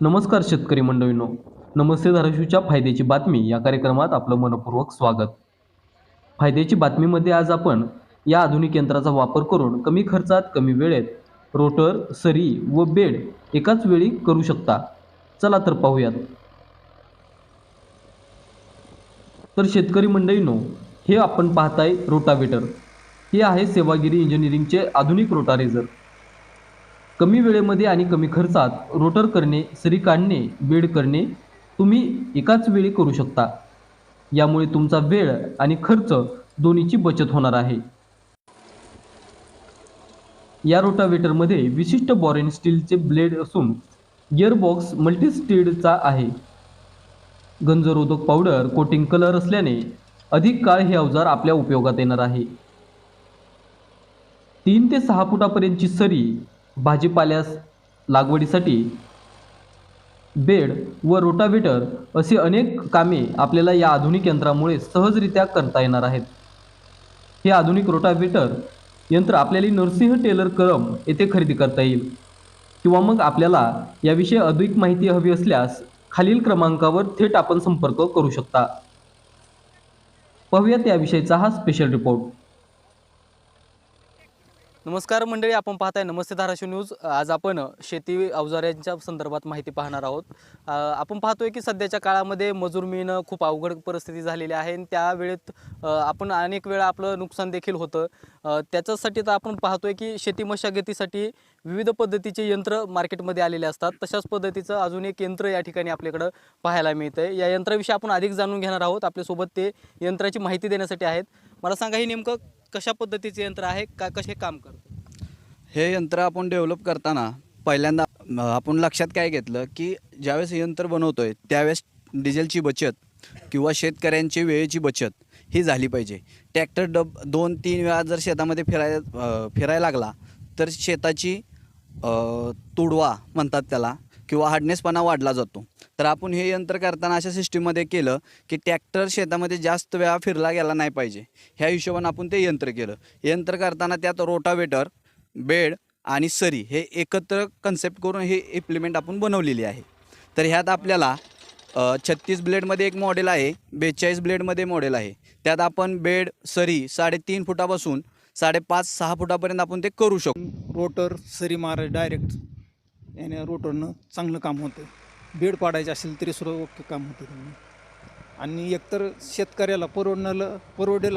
नमस्कार शेतकरी मंडळींनो. नमस्ते धाराशिवच्या फायद्याची बातमी. या कार्यक्रमात आपलं मनपूर्वक स्वागत. फायद्याची बातमीमध्ये आज आपण या आधुनिक यंत्राचा वापर करून कमी खर्चात कमी वेळेत रोटर सरी व बेड एकाच वेळी करू शकता. चला तर पाहूयात. तर शेतकरी मंडळींनो हे आपण पाहताय रोटावेटर. हे आहे सेवागिरी इंजिनिअरिंगचे आधुनिक रोटारेझर. कमी वेळेमध्ये आणि कमी खर्चात रोटर करणे सरी काढणे बेड करणे तुम्ही एकाच वेळी करू शकता. यामुळे तुमचा वेळ आणि खर्च दोन्हीची बचत होणार आहे. या रोटावेटरमध्ये विशिष्ट बॉरेन स्टीलचे ब्लेड असून गिअरबॉक्स मल्टीस्टीडचा आहे. गंजरोधक पावडर कोटिंग कलर असल्याने अधिक काळ हे अवजार आपल्या उपयोगात येणार आहे. तीन ते सहा फुटापर्यंतची सरी भाजीपाल्यास लागवडीसाठी बेड व रोटाव्हेटर असे अनेक कामे आपल्याला या आधुनिक यंत्रामुळे सहजरित्या करता येणार आहेत. हे आधुनिक रोटावेटर यंत्र आपल्याला नरसिंह टेलर करम येथे खरेदी करता येईल. किंवा मग आपल्याला याविषयी अधिक माहिती हवी असल्यास खालील क्रमांकावर थेट आपण संपर्क करू शकता. पाहूयात याविषयीचा हा स्पेशल रिपोर्ट नमस्कार मंडळी आपण पाहताय नमस्ते धाराशिव न्यूज. आज आपण शेती अवजाऱ्यांच्या संदर्भात माहिती पाहणार आहोत. आपण पाहतोय की सध्याच्या काळामध्ये मजूर मिळणं खूप अवघड परिस्थिती झालेली आहे आणि त्यावेळेत आपण अनेक वेळा आपलं नुकसान देखील होतं. त्याच्यासाठी तर आपण पाहतोय की शेती मशागतीसाठी विविध पद्धतीचे यंत्र मार्केटमध्ये आलेले असतात. तशाच पद्धतीचं अजून एक यंत्र या ठिकाणी आपल्याकडं पाहायला मिळतं या यंत्राविषयी आपण अधिक जाणून घेणार आहोत. आपल्यासोबत ते यंत्राची माहिती देण्यासाठी आहेत. मला सांगा हे नेमकं कशा पद्धतीचे यंत्र आहे? का कसे काम करतं? हे यंत्र आपण डेव्हलप करताना पहिल्यांदा आपण लक्षात काय घेतलं की ज्यावेळेस हे यंत्र बनवतोय त्यावेळेस डिझेलची बचत किंवा शेतकऱ्यांची वेळेची बचत ही झाली पाहिजे. ट्रॅक्टर डब दोन तीन वेळा जर शेतामध्ये फिराय फिरायला लागला तर शेताची अ, तुडवा म्हणतात त्याला किंवा हार्डनेसपणा वाढला जातो. तर आपण हे यंत्र करताना अशा सिस्टीममध्ये केलं की ट्रॅक्टर शेतामध्ये जास्त वेळा फिरला गेला नाही पाहिजे. ह्या हिशोबानं आपण ते यंत्र केलं. यंत्र करताना त्यात रोटावेटर बेड आणि सरी हे एकत्र कन्सेप्ट करून हे इम्प्लिमेंट आपण बनवलेली आहे. तर ह्यात आपल्याला छत्तीस ब्लेडमध्ये एक मॉडेल आहे बेचाळीस ब्लेडमध्ये मॉडेल आहे. त्यात आपण बेड सरी साडेतीन फुटापासून साडेपाच सहा फुटापर्यंत आपण ते करू शकतो. रोटर सरी मार डायरेक्ट याने रोटरनं चांगलं काम होतं. बेड पाडायचे असेल तरी सुद्धा ओके काम होतं त्यांनी. आणि एकतर शेतकऱ्याला परवडणारं परवडेल